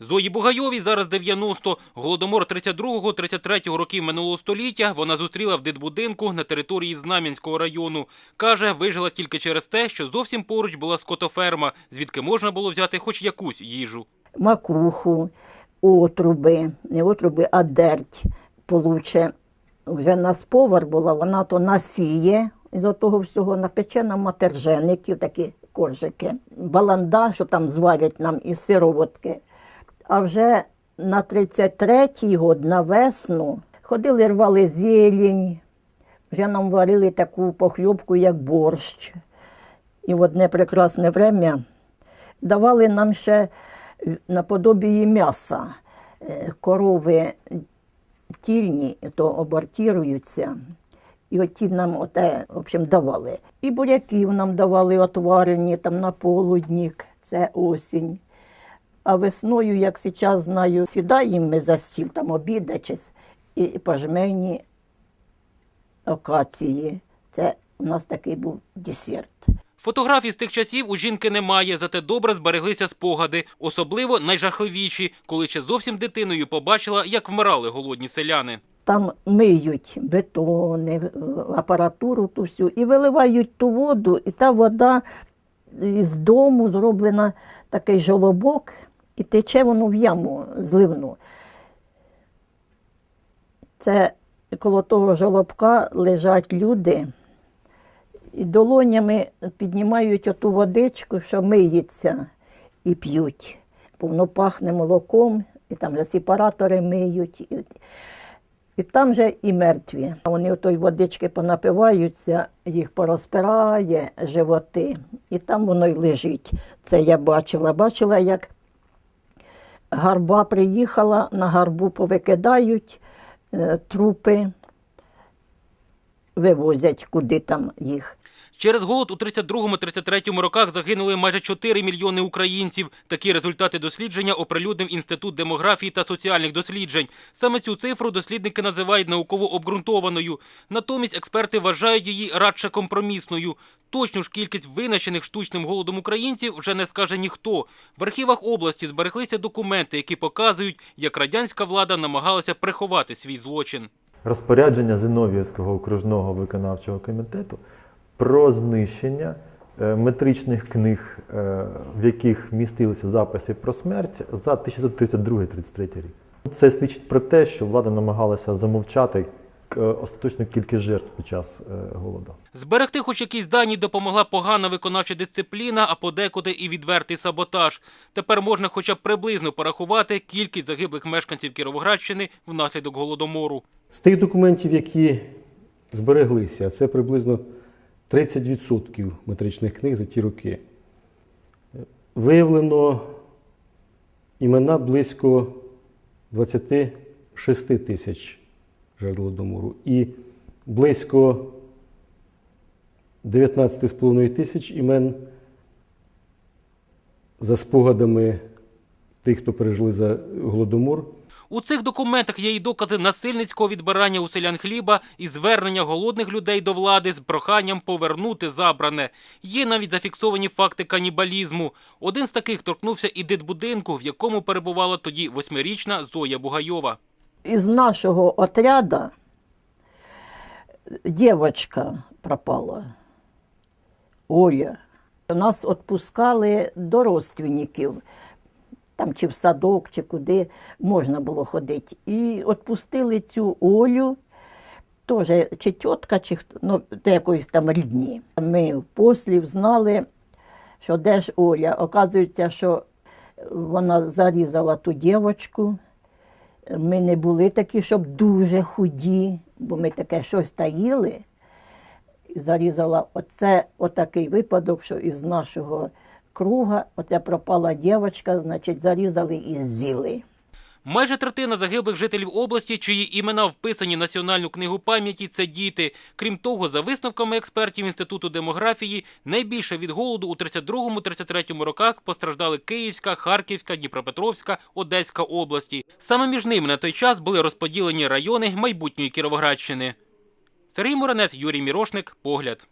Зої Бугайовій зараз 90. Голодомор 32-33 років минулого століття вона зустріла в дитбудинку на території Знам'янського району. Каже, вижила тільки через те, що зовсім поруч була скотоферма, звідки можна було взяти хоч якусь їжу. макуху, отруби, не отруби, а дерть получе. Вже нас повар була, вона то насіє із того всього, напече нам матержеників, такі коржики, баланда, що там зварять нам із сироватки. А вже на 33-й год, на весну, ходили, рвали зелень, вже нам варили таку похльопку, як борщ. І в одне прекрасне время давали нам ще наподобії м'яса. Е, Корови тільні, то абортіруються. І оті нам оте, в общем, давали. І буряків нам давали отварені там на полуднік, це осінь. А весною, як зараз знаю, сідаємо ми за стіл, там обідачись, і пожмені акації. Це у нас такий був десерт. Фотографій з тих часів у жінки немає, зате добре збереглися спогади, особливо найжахливіші, коли ще зовсім дитиною побачила, як вмирали голодні селяни. Там миють бетони, апаратуру ту всю, і виливають ту воду, і та вода з дому зроблена такий жолобок, і тече воно в яму зливну. Це коло того жолобка лежать люди і долонями піднімають оту водичку, що миється, і п'ють. Воно пахне молоком, і там вже сепаратори миють. І, там же і мертві. Вони отої водички понапиваються, їх порозпирає животи, і там воно й лежить. Це я бачила. Бачила, як гарба приїхала, на гарбу повикидають е, трупи, вивозять куди там їх. Через голод у 32-33 роках загинули майже 4 мільйони українців. Такі результати дослідження оприлюднив Інститут демографії та соціальних досліджень. Саме цю цифру дослідники називають науково обґрунтованою. Натомість експерти вважають її радше компромісною. Точну ж кількість винищених штучним голодом українців вже не скаже ніхто. В архівах області збереглися документи, які показують, як радянська влада намагалася приховати свій злочин. розпорядження Зинов'ївського окружного виконавчого комітету про знищення е, метричних книг, е, в яких містилися записи про смерть за 1932-33 рік. Це свідчить про те, що влада намагалася замовчати е, остаточну кількість жертв під час голоду. Зберегти хоч якісь дані допомогла погана виконавча дисципліна, а подекуди і відвертий саботаж. Тепер можна хоча б приблизно порахувати кількість загиблих мешканців Кіровоградщини внаслідок голодомору. З тих документів, які збереглися, це приблизно 30% метричних книг за ті роки, виявлено імена близько 26 тисяч жертв голодомору і близько 19,5 тисяч імен за спогадами тих, хто пережили за голодомор. У цих документах є і докази насильницького відбирання у селян хліба і звернення голодних людей до влади з проханням повернути забране. Є навіть зафіксовані факти канібалізму. Один з таких торкнувся і дитбудинку, в якому перебувала тоді восьмирічна Зоя Бугайова. Із нашого отряду дівчинка пропала. Оля. Нас відпускали до родственників, там чи в садок, чи куди можна було ходити. І відпустили цю Олю, теж чи тітка, чи ну, до якоїсь там рідні. Ми послів знали, що де ж Оля. Оказується, що вона зарізала ту дівчинку. Ми не були такі, щоб дуже худі, бо ми таке щось таїли. Зарізала оце отакий випадок, що із нашого круга оце пропала дівчинка, значить, зарізали і з'їли. Майже третина загиблих жителів області, чиї імена вписані в Національну книгу пам'яті, це діти. Крім того, за висновками експертів Інституту демографії, найбільше від голоду у 32-33 роках постраждали Київська, Харківська, Дніпропетровська, Одеська області. Саме між ними на той час були розподілені райони майбутньої Кіровоградщини. Сергій Муранець, Юрій Мірошник, Погляд.